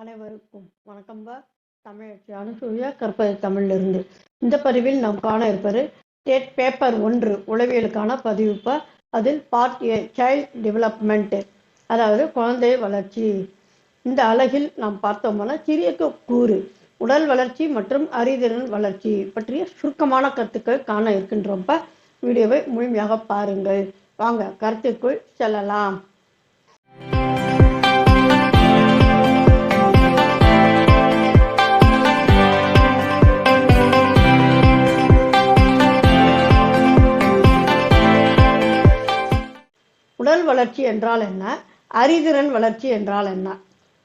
அனைவருக்கும் வணக்கம்பா தமிழச்சி அனுசூயா கற்பது தமிழிலிருந்து. இந்த பதிவில் நாம் காண இருப்பது ஸ்டேட் பேப்பர் ஒன்று உளவியலுக்கான பதிவுப்பா அதில் பார்ட் ஏ சைல்ட் டெவலப்மெண்ட் அதாவது குழந்தை வளர்ச்சி. இந்த அலகில் நாம் பார்த்தோம்னா சிறிய கூறு உடல் வளர்ச்சி மற்றும் அறிதிறன் வளர்ச்சி பற்றிய சுருக்கமான கருத்துக்கள் காண இருக்கின்றோம்ப்பா வீடியோவை முழுமையாக பாருங்கள். வாங்க கருத்துக்குள் செல்லலாம். உடல் வளர்ச்சி என்றால் என்ன? அறிதிறன் வளர்ச்சி என்றால் என்ன?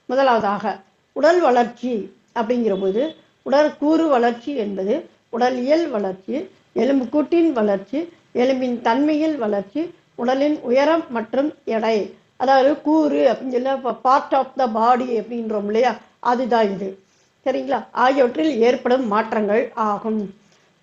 முதலாவதாக உடல் வளர்ச்சி அப்படிங்கிற போது உடற்கூறு வளர்ச்சி என்பது உடலியல் வளர்ச்சி எலும்புக்கூட்டின் வளர்ச்சி எலும்பின் தன்மையில் வளர்ச்சி உடலின் உயரம் மற்றும் எடை. அதாவது கூறு அப்படின்னு சொல்லி இப்போ பார்ட் ஆஃப் த பாடி அப்படின்றோம் இல்லையா? அதுதான் இது. சரிங்களா? ஆகியவற்றில் ஏற்படும் மாற்றங்கள் ஆகும்.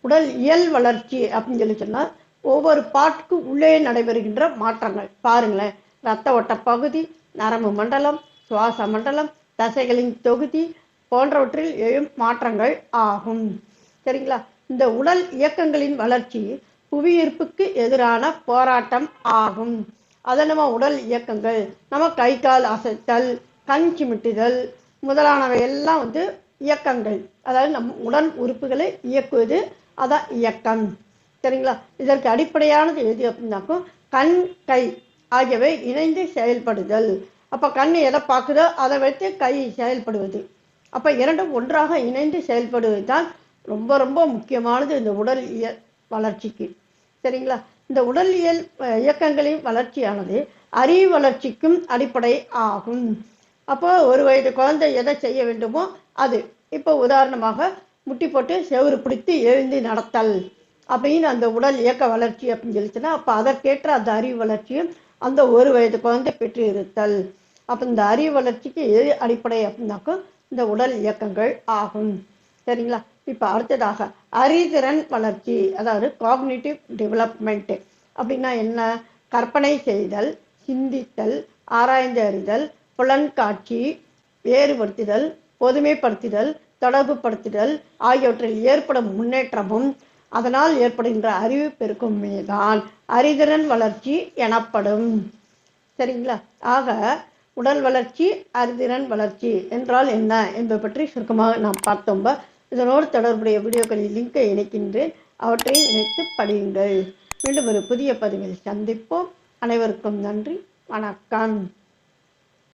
உடல் இயல் வளர்ச்சி அப்படின்னு சொல்லி சொன்னால் ஒவ்வொரு பாட்டுக்கு உள்ளே நடைபெறுகின்ற மாற்றங்கள். பாருங்களேன். ரத்த ஓட்ட பகுதி நரம்பு மண்டலம் சுவாச மண்டலம் தசைகளின் தொகுதி போன்றவற்றில் எழும் மாற்றங்கள் ஆகும். சரிங்களா? இந்த உடல் இயக்கங்களின் வளர்ச்சி புவியீர்ப்புக்கு எதிரான போராட்டம் ஆகும். அதை நம்ம உடல் இயக்கங்கள் நம்ம கை கால் அசைத்தல் கண் சிமிட்டுதல் முதலானவை எல்லாம் வந்து இயக்கங்கள். அதாவது நம் உடல் உறுப்புகளை இயக்குவது அதான் இயக்கம். சரிங்களா? இதற்கு அடிப்படையானது எது அப்படின்னாக்கும் கண் கை ஆகியவை இணைந்து செயல்படுதல். அப்போ கண் எதை பார்க்குதோ அதை வைத்து கை செயல்படுவது. அப்போ இரண்டும் ஒன்றாக இணைந்து செயல்படுவது தான் ரொம்ப ரொம்ப முக்கியமானது இந்த உடல் இயல் வளர்ச்சிக்கு. சரிங்களா? இந்த உடலியல் இயக்கங்களின் வளர்ச்சியானது அறிவு வளர்ச்சிக்கும் அடிப்படை ஆகும். அப்போ ஒரு வயது குழந்தை எதை செய்ய வேண்டுமோ அது. இப்போ உதாரணமாக முட்டி போட்டு செவறு பிடித்து எழுந்து நடத்தல். அப்படின்னு அந்த உடல் இயக்க வளர்ச்சி அப்படின்னு சொல்லிச்சுன்னா அப்போ அதற்கேற்ற அந்த அறிவு வளர்ச்சியும் அந்த ஒரு வயது குழந்தை பெற்று இருத்தல் அப்போ இந்த அறிவு வளர்ச்சிக்கு எது அடிப்படை அப்படின்னாக்கும் இந்த உடல் இயக்கங்கள் ஆகும். சரிங்களா? இப்போ அடுத்ததாக அறிதிறன் வளர்ச்சி அதாவது காக்னிட்டிவ் டெவலப்மெண்ட் அப்படின்னா என்ன? கற்பனை செய்தல் சிந்தித்தல் ஆராய்ந்து அறிதல் புலன்காட்சி வேறுபடுத்துதல் பொதுமைப்படுத்துதல் தொடர்புபடுத்துதல் ஆகியவற்றில் ஏற்படும் முன்னேற்றமும் அதனால் ஏற்படுகின்ற அறிவு பெருக்குமே தான் அறிதிறன் வளர்ச்சி எனப்படும். சரிங்களா? ஆக உடல் வளர்ச்சி அறிதிறன் வளர்ச்சி என்றால் என்ன என்பது பற்றி சுருக்கமாக நாம் பார்த்தோம்ப இதனோடு தொடர்புடைய வீடியோக்களின் லிங்கை இணைக்கின்றேன். அவற்றையும் இணைத்து படியுங்கள். மீண்டும் ஒரு புதிய பதிவில் சந்திப்போம். அனைவருக்கும் நன்றி. வணக்கம்.